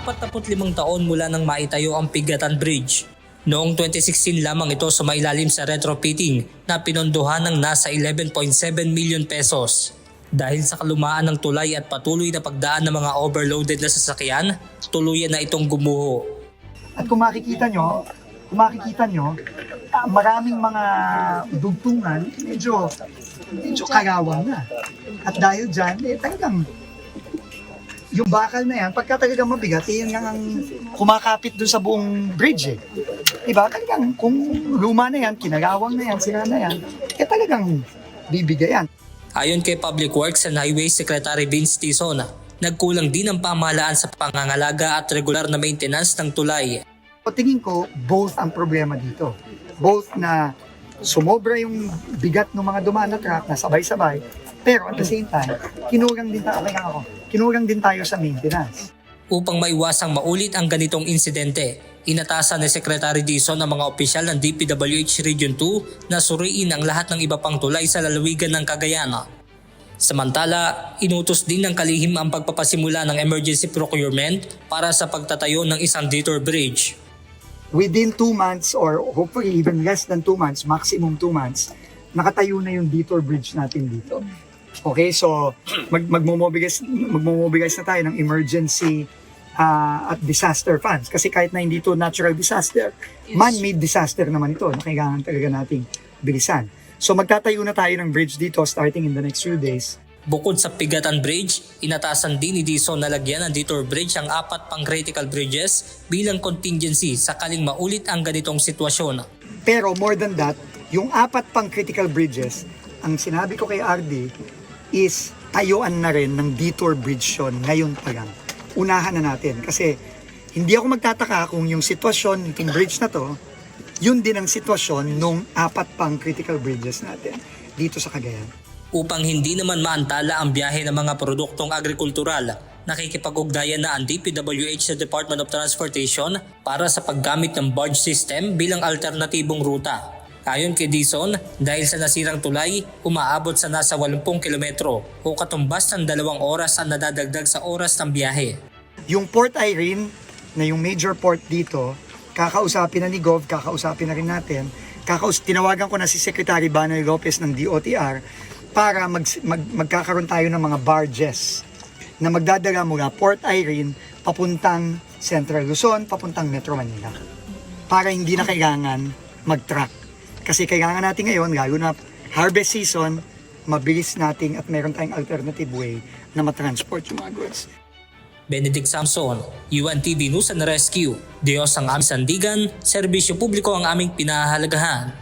45 taon mula nang maitayo ang Pigatan Bridge. Noong 2016 lamang ito sumailalim sa retrofitting na pinondohan ng nasa 11.7 million pesos. Dahil sa kalumaan ng tulay at patuloy na pagdaan ng mga overloaded na sasakyan, tuluyan na itong gumuho. At kung makikita nyo, kung makikita nyo, ah, maraming mga dugtungan, medyo, medyo karawang na. At dahil dyan, eh talagang, yung bakal na yan, pagka talagang mabigat, eh, yun nga ang kumakapit dun sa buong bridge eh. Diba? Talagang kung luma na yan, kinarawang na yan, sira na yan, eh talagang bibigay yan. Ayon kay Public Works and Highways Secretary Vince Tison, nagkulang din ang pamahalaan sa pangangalaga at regular na maintenance ng tulay. O tingin ko, both ang problema dito. Both na sumobra yung bigat ng mga dumaan na truck na sabay-sabay, pero at the same time, kinurang din tayo, ako, kinurang din tayo sa maintenance. Upang maiwasang maulit ang ganitong insidente, inatasan ni Secretary Dison ang mga opisyal ng DPWH Region 2 na suriin ang lahat ng iba pang tulay sa lalawigan ng Cagayan. Samantala, inutos din ng kalihim ang pagpapasimula ng emergency procurement para sa pagtatayo ng isang detour bridge. Within two months or hopefully even less than two months, maximum two months, nakatayo na yung detour bridge natin dito. Okay, so mag magmomobilize, magmomobilize na tayo ng emergency ah, at disaster funds. Kasi kahit na hindi ito natural disaster, man-made disaster naman ito na kailangan talaga nating bilisan. So magtatayo na tayo ng bridge dito starting in the next few days. Bukod sa Pigatan Bridge, inatasan din ni Dison na lagyan ng detour bridge ang apat pang critical bridges bilang contingency sakaling maulit ang ganitong sitwasyon. Pero more than that, yung apat pang critical bridges, ang sinabi ko kay RD is tayuan na rin ng detour bridge yun ngayon pa lang. Unahan na natin kasi hindi ako magtataka kung yung sitwasyon ng bridge na to, yun din ang sitwasyon nung apat pang critical bridges natin dito sa Cagayan. Upang hindi naman maantala ang biyahe ng mga produktong agrikultural, nakikipag-ugnayan na ang DPWH sa Department of Transportation para sa paggamit ng barge system bilang alternatibong ruta. Ayon kay Dison, dahil sa nasirang tulay, umaabot sa nasa 80 kilometro o katumbas ng dalawang oras ang nadadagdag sa oras ng biyahe. Yung Port Irene, na yung major port dito, kakausapin na ni Gov, kakausapin na rin natin. Kakaus tinawagan ko na si Secretary Banoy Lopez ng DOTR para mag, mag, magkakaroon tayo ng mga barges na magdadala mula Port Irene papuntang Central Luzon, papuntang Metro Manila. Para hindi na kailangan mag-truck. Kasi kailangan natin ngayon, lalo na harvest season, mabilis nating at meron tayong alternative way na matransport yung mga goods. Benedict Samson, UNTV News and Rescue. Diyos ang aming sandigan, serbisyo publiko ang aming pinahahalagahan.